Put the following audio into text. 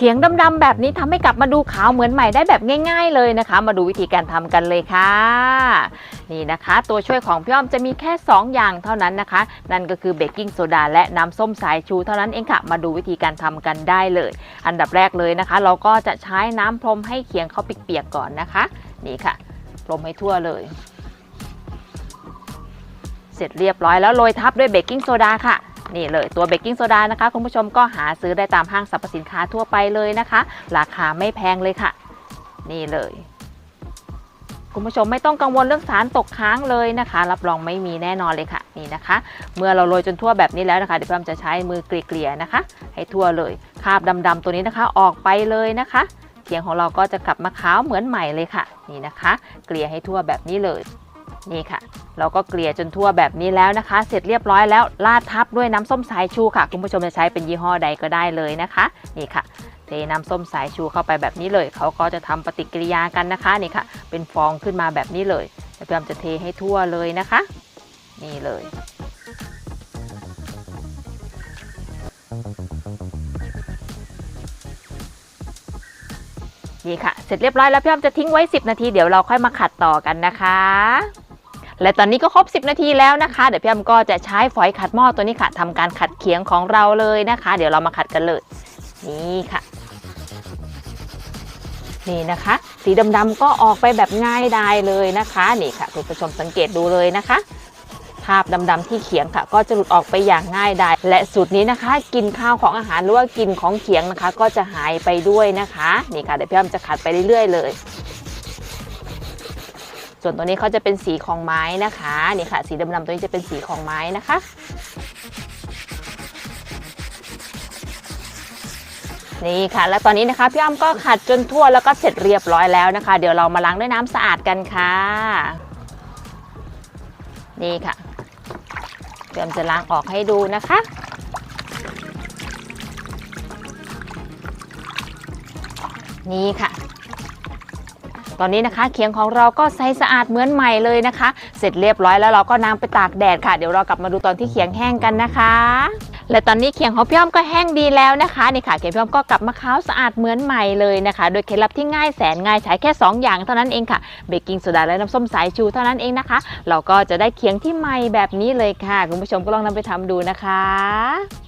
เขียงดำๆแบบนี้ทำให้กลับมาดูขาวเหมือนใหม่ได้แบบง่าย ๆ เลยนะคะ มาดูวิธีการทำกันเลยค่ะ นี่นะคะ ตัวช่วยของพี่อ้อมจะมีแค่ 2 อย่างเท่านั้นนะคะ นั่นก็คือเบกกิ้งโซดาและน้ำส้มสายชูเท่านั้นเองค่ะ มาดูวิธีการทำกันได้เลย อันดับแรกเลยนะคะ เราก็จะใช้น้ำพรมให้เขียงเขาเปียกๆก่อนนะคะ นี่ค่ะพรมให้ทั่วเลย เสร็จเรียบร้อยแล้วโรยทับด้วยเบกกิ้งโซดาค่ะ นี่เลยตัวเบกกิ้งโซดานะคะ คุณผู้ชมก็หาซื้อได้ตามห้างสรรพสินค้าทั่วไปเลยนะคะ ราคาไม่แพงเลยค่ะ นี่เลย คุณผู้ชมไม่ต้องกังวลเรื่องสารตกค้างเลยนะคะ รับรองไม่มีแน่นอนเลยค่ะนี่นะคะ เมื่อเราโรยจนทั่วแบบนี้แล้วนะคะเดี๋ยวพี่อ้อมจะใช้มือเกลี่ยๆนะคะ ให้ทั่วเลยคราบดำๆตัวนี้นะคะ ออกไปเลยนะคะเขียงของเราก็จะกลับมาขาวเหมือนใหม่เลยค่ะ นี่นะคะ เกลี่ยให้ทั่วแบบนี้เลย นี่ค่ะ เราก็เกลี่ยจนทั่วแบบนี้แล้วนะคะ เสร็จเรียบร้อยแล้วราดทับด้วยน้ำส้มสายชูค่ะ คุณผู้ชมจะใช้เป็นยี่ห้อใดก็ได้เลยนะคะ นี่ค่ะ เทน้ำส้มสายชูเข้าไปแบบนี้เลย เขาก็จะทำปฏิกิริยากันนะคะนี่ค่ะ เป็นฟองขึ้นมาแบบนี้เลยแล้วพยายามจะเทให้ทั่วเลยนะคะ นี่เลยนี่ค่ะ เสร็จเรียบร้อยแล้วพี่อ้อมจะทิ้งไว้ 10 นาที เดี๋ยวเราค่อยมาขัดต่อกันนะคะ และตอนนี้ก็ครบ 10 นาทีแล้วนะคะ เดี๋ยวพี่อ้อมก็จะใช้ฝอยขัดหม้อตัวนี้ค่ะทำการขัดเคียงของเราเลยนะคะ เดี๋ยวเรามาขัดกันเลย นี่ค่ะ นี่นะคะ สีดำๆก็ออกไปแบบง่ายดายเลยนะคะ นี่ค่ะคุณผู้ชมสังเกตดูเลยนะคะคราบดำๆที่เขียงค่ะ ก็จะหลุดออกไปอย่างง่ายดายและสูตรนี้นะคะกินข้าวของอาหารหรือว่ากินของเขียงนะคะ ก็จะหายไปด้วยนะคะ นี่ค่ะเดี๋ยวพี่อ้อมจะขัดไปเรื่อยๆเลย ส่วนตัวนี้เขาจะเป็นสีของไม้นะคะนี่ค่ะสีดำๆตัวนี้จะเป็นสีของไม้นะคะนี่ค่ะ แล้วตอนนี้นะคะพี่อ้อมก็ขัดจนทั่วแล้วก็เสร็จเรียบร้อยแล้วนะคะ เดี๋ยวเรามาล้างด้วยน้ำสะอาดกันค่ะ นี่ค่ะพี่อ้อมจะล้างออกให้ดูนะคะนี่ค่ะ ตอนนี้นะคะเคียงของเราก็ใสสะอาดเหมือนใหม่เลยนะคะ เสร็จเรียบร้อยแล้วเราก็นำไปตากแดดค่ะ เดี๋ยวเรากลับมาดูตอนที่เคียงแห้งกันนะคะ และตอนนี้เขียงของพี่อ้อมก็แห้งดีแล้วนะคะนี่ค่ะเขียงพี่อ้อมก็กลับมาขาวสะอาดเหมือนใหม่เลยนะคะ โดยเคล็ดลับที่ง่ายแสนง่ายใช้แค่ 2 อย่างเท่านั้นเองค่ะเบกกิ้งโซดาและน้ำส้มสายชูเท่านั้นเองนะคะ เราก็จะได้เขียงที่ใหม่แบบนี้เลยค่ะ คุณผู้ชมก็ลองนำไปทำดูนะคะ